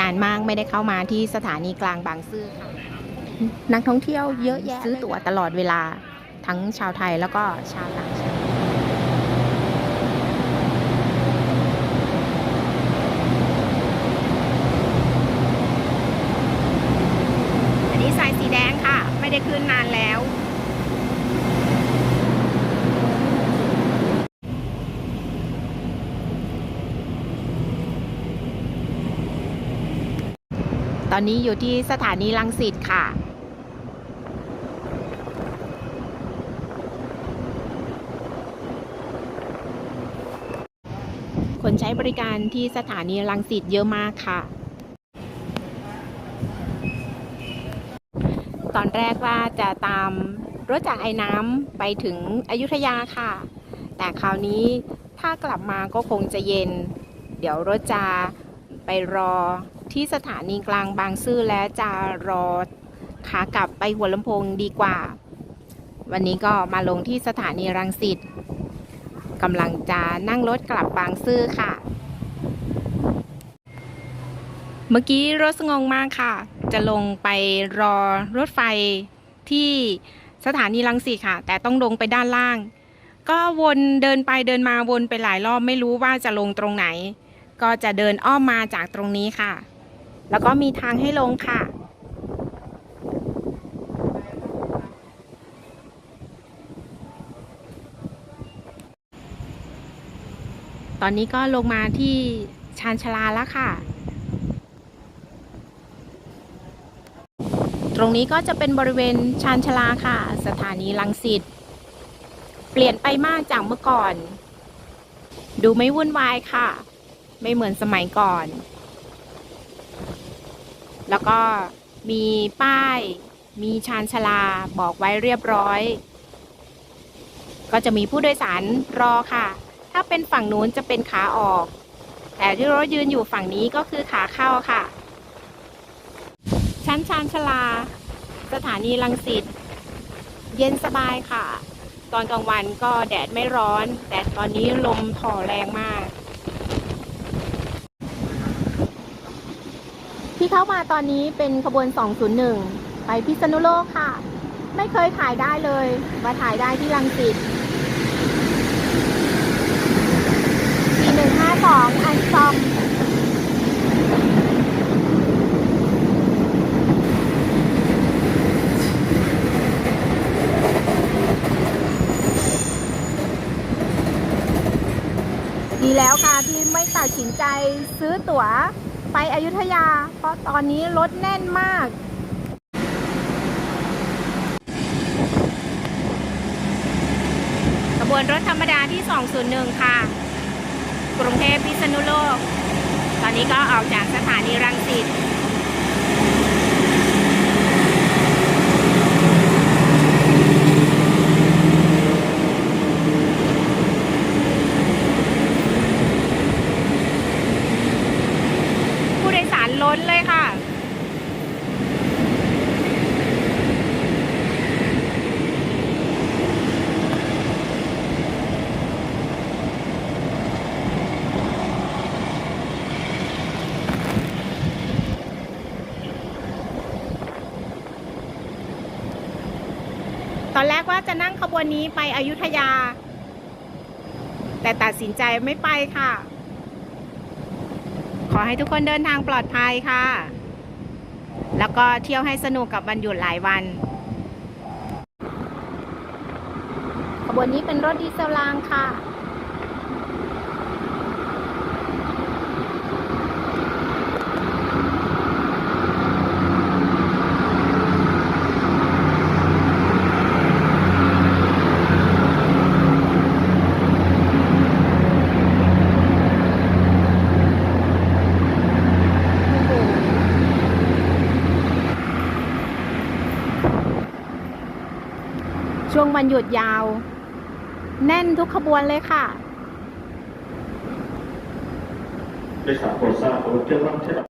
นานมากไม่ได้เข้ามาที่สถานีกลางบางซื่อค่ะ นักท่องเที่ยวเยอะแยะซื้อตั๋วตลอดเวลาทั้งชาวไทยแล้วก็ชาวต่างชาติอันนี้สายสีแดงค่ะ ไม่ได้ขึ้นนานแล้ว ตอนนี้อยู่ที่สถานีลังสิตค่ะ คนใช้บริการที่สถานีลังสิตเยอะมากค่ะ ตอนแรกว่าจะตามรถจากไอ้น้ำไปถึงอยุธยาค่ะ แต่คราวนี้ถ้ากลับมาก็คงจะเย็น เดี๋ยวรถจะไปรอ ที่สถานีกลางบางซื่อและจะรอขากลับไปหัวลำโพงดีกว่า วันนี้ก็มาลงที่สถานีรังสิตกำลังจะนั่งรถกลับบางซื่อค่ะ เมื่อกี้รถสงงมากค่ะ จะลงไปรอรถไฟที่สถานีรังสิตค่ะ แต่ต้องลงไปด้านล่าง ก็วนเดินไปเดินมาวนไปหลายรอบไม่รู้ว่าจะลงตรงไหน ก็จะเดินอ้อมมาจากตรงนี้ค่ะ แล้วก็มีทางให้ลงค่ะ ตอนนี้ก็ลงมาที่ชานชาลาแล้วค่ะ ตรงนี้ก็จะเป็นบริเวณชานชาลาค่ะ สถานีลังสิต เปลี่ยนไปมากจากเมื่อก่อน ดูไม่วุ่นวายค่ะ ไม่เหมือนสมัยก่อน แล้วก็มีป้าย มีชานชาลาบอกไว้เรียบร้อย ก็จะมีผู้โดยสารรอค่ะ ถ้าเป็นฝั่งนู้นจะเป็นขาออก แต่ที่รถยืนอยู่ฝั่งนี้ก็คือขาเข้าค่ะ ชั้นชานชาลา สถานีลังสิต เย็นสบายค่ะ ตอนกลางวันก็แดดไม่ร้อน แต่ตอนนี้ลมถ่อแรงมาก ที่เข้ามาตอนนี้เป็นขบวน 201 ไปพิษณุโลกค่ะ ไม่เคยถ่ายได้เลย มาถ่ายได้ที่ลังสิต4152 อันซอมดีแล้วค่ะที่ไม่ตัดสินใจซื้อตั๋ว ไปอยุธยา เพราะตอนนี้รถแน่นมาก ขบวนรถธรรมดาที่ 201 ค่ะ กรุงเทพพิษณุโลก ตอนนี้ก็ออกจากสถานีรังสิต ผู้โดยสาร ล้นเลยค่ะ ตอนแรกว่าจะนั่งขบวนนี้ไปอยุธยา แต่ตัดสินใจไม่ไปค่ะ อให้ทุกคนเดินทางปลอดภัยค่ะ แล้วก็เที่ยวให้สนุกกับวันหยุดหลายวันขบวนนี้เป็นรถดีเซลรางค่ะ ช่วงวันหยุดยาว แน่นทุกขบวนเลยค่ะ ไดยสารโปรดทราบรถเที่ยวร่วมเที่ยว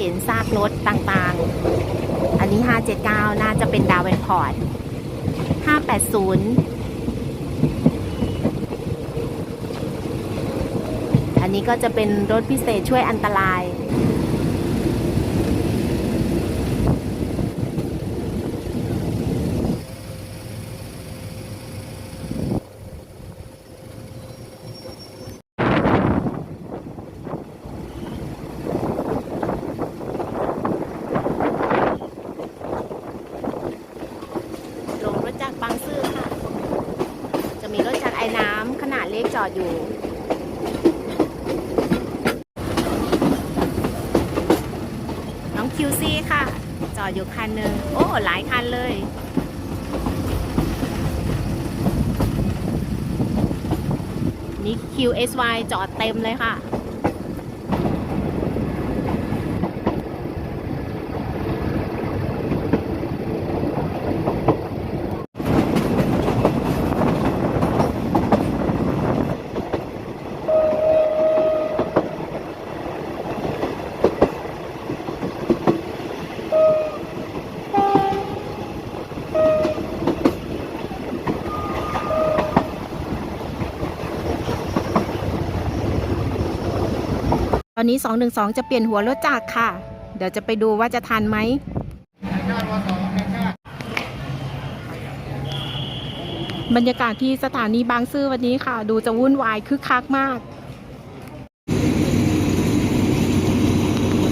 เห็นซากรถต่างๆ อันนี้ 579 น่าจะเป็นดาวเวนพอร์ต 580 อันนี้ก็จะเป็นรถพิเศษช่วยอันตราย ลงรถจากบางซื่อค่ะ จะมีรถจากไอ้น้ำขนาดเล็กจอดอยู่ น้องคิวซีค่ะ จอดอยู่คันหนึ่งโอ้ หลายคันเลย นี่ QSY จอดเต็มเลยค่ะ อนนี้ 212 จะเปลี่ยนหัวรถจักรค่ะ เดี๋ยวจะไปดูว่าจะทันไหมบรรยากาศที่สถานีบางซื่อวันนี้ค่ะ ดูจะวุ่นวายคึกคักมาก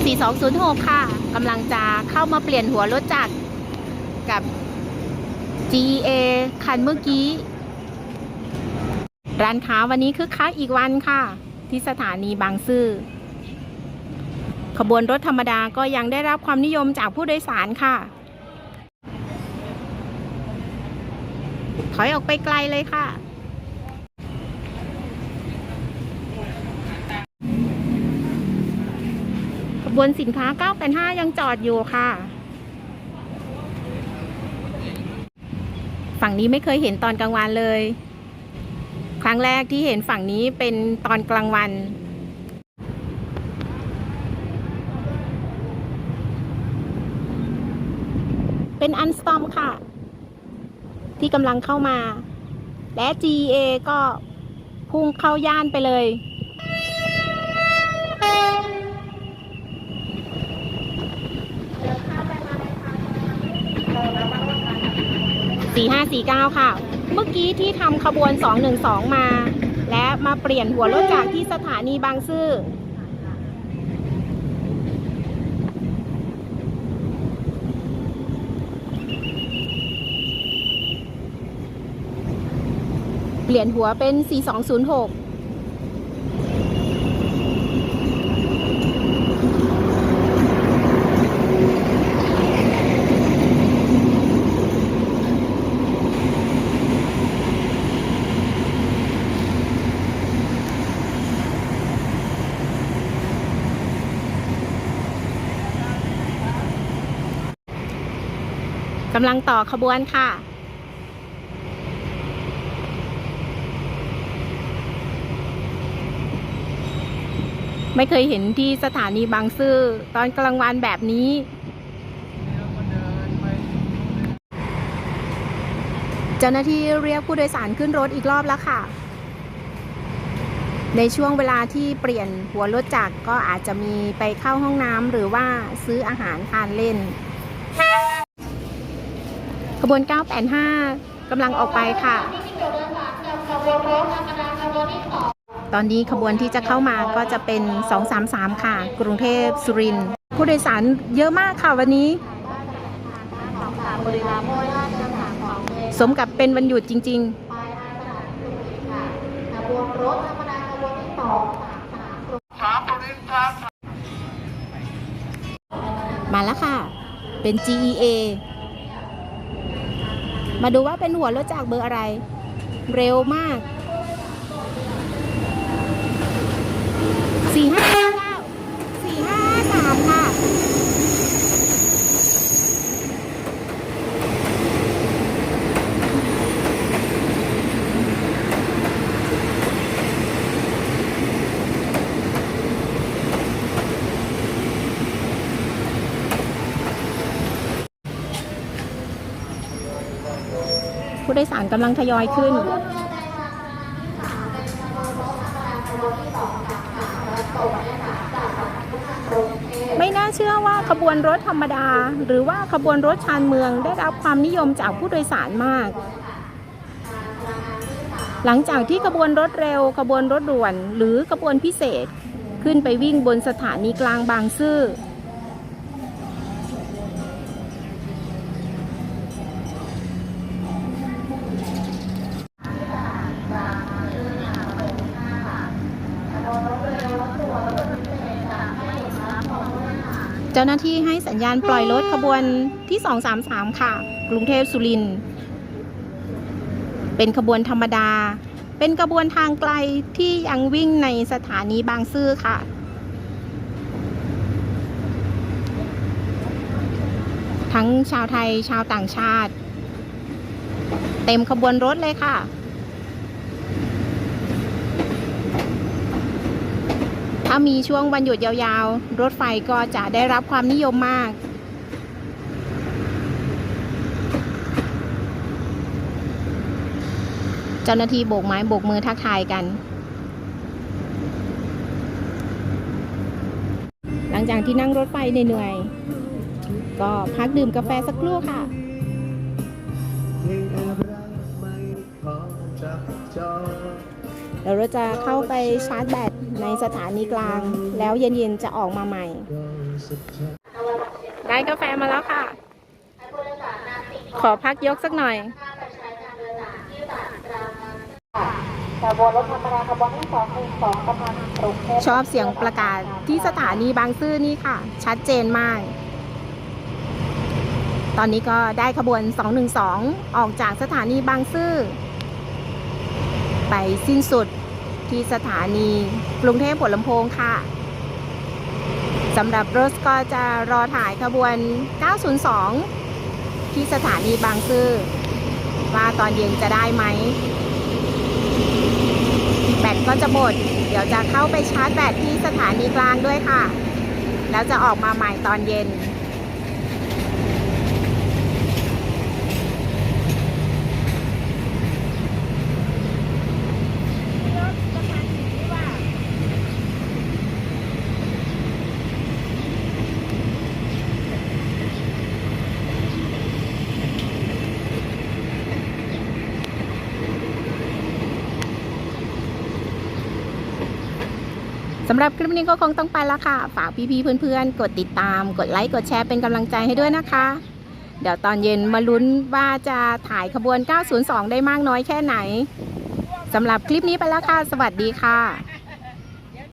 4206 ค่ะกำลังจะเข้ามาเปลี่ยนหัวรถจักรกับ GA คันเมื่อกี้ ร้านค้าวันนี้คึกคักอีกวันค่ะ ที่สถานีบางซื่อ ขบวนรถธรรมดาก็ยังได้รับความนิยมจากผู้โดยสารค่ะ ถอยออกไปไกลเลยค่ะ ขบวนสินค้า 985 ยังจอดอยู่ค่ะ ฝั่งนี้ไม่เคยเห็นตอนกลางวันเลย ครั้งแรกที่เห็นฝั่งนี้เป็นตอนกลางวัน เป็นอันสตอมค่ะ ที่กำลังเข้ามา และ GA ก็พุ่งเข้าย่านไปเลย 4549 ค่ะ เมื่อกี้ที่ทำขบวน 212 มา และมาเปลี่ยนหัวรถจากที่สถานีบางซื่อ ลี่ยนหัวเป็น 4206กำลังต่อขบวนค่ะ ไม่เคยเห็นที่สถานีบางซื่อตอนกลางวันแบบนี้เจ้าหน้าที่เรียกผู้โดยสารขึ้นรถอีกรอบแล้วค่ะ ในช่วงเวลาที่เปลี่ยนหัวรถจักรก็อาจจะมีไปเข้าห้องน้ำหรือว่าซื้ออาหารทานเล่น ขบวน 985กำลังออกไปค่ะ ตอนนี้ขบวนที่จะเข้ามาก็จะเป็น 233 ค่ะ กรุงเทพสุรินทร์ผู้โดยสารเยอะมากค่ะวันนี้ สมกับเป็นวันหยุดจริง ๆมาแล้วค่ะ เป็น GEA มาดูว่าเป็นหัวรถจากเบอร์อะไร เร็วมาก สี่ห้าเก้าสี่ห้าสามค่ะผู้โดยสารกำลังทยอยขึ้น ไม่น่าเชื่อว่าขบวนรถธรรมดา หรือว่าขบวนรถชานเมืองได้รับความนิยมจากผู้โดยสารมาก หลังจากที่ขบวนรถเร็ว ขบวนรถด่วน หรือขบวนพิเศษ ขึ้นไปวิ่งบนสถานีกลางบางซื่อ เจ้าหน้าที่ให้สัญญาณปล่อยรถขบวนที่ 233 ค่ะ กรุงเทพสุรินทร์เป็นขบวนธรรมดา เป็นขบวนทางไกลที่ยังวิ่งในสถานีบางซื่อค่ะ ทั้งชาวไทยชาวต่างชาติ เต็มขบวนรถเลยค่ะ ถ้า มีช่วงวันหยุดยาวๆ รถไฟก็จะได้รับความนิยมมากเจ้าหน้าที่โบกไม้โบกมือทักทายกัน หลังจากที่นั่งรถไฟเหนื่อยๆ ก็พักดื่มกาแฟสักครู่ค่ะเดี๋ยวเราจะเข้าไปชาร์จแบต ในสถานีกลาง แล้วเย็นๆจะออกมาใหม่ ได้กาแฟมาแล้วค่ะ ขอพักยกสักหน่อยขบวนรถธรราขบวนที่สองหนึ่งสองชอบเสียงประกาศที่สถานีบางซื่อนี่ค่ะ ชัดเจนมาก ตอนนี้ก็ได้ขบวน 212 ออกจากสถานีบางซื่อ ไปสิ้นสุด ที่สถานีกรุงเทพหัวลำโพงค่ะสำหรับรถก็จะรอถ่ายขบวน 902 ที่สถานีบางซื่อว่าตอนเย็นจะได้ไหม แบตก็จะหมด เดี๋ยวจะเข้าไปชาร์จแบตที่สถานีกลางด้วยค่ะ แล้วจะออกมาใหม่ตอนเย็น สำหรับคลิปนี้ก็คงต้องไปแล้วค่ะ ฝากพี่ๆเพื่อนๆ กดติดตาม กดไลค์กดแชร์เป็นกำลังใจให้ด้วยนะคะ เดี๋ยวตอนเย็นมาลุ้นว่าจะถ่ายขบวน 902 ได้มากน้อยแค่ไหนสำหรับคลิปนี้ไปแล้วค่ะ สวัสดีค่ะ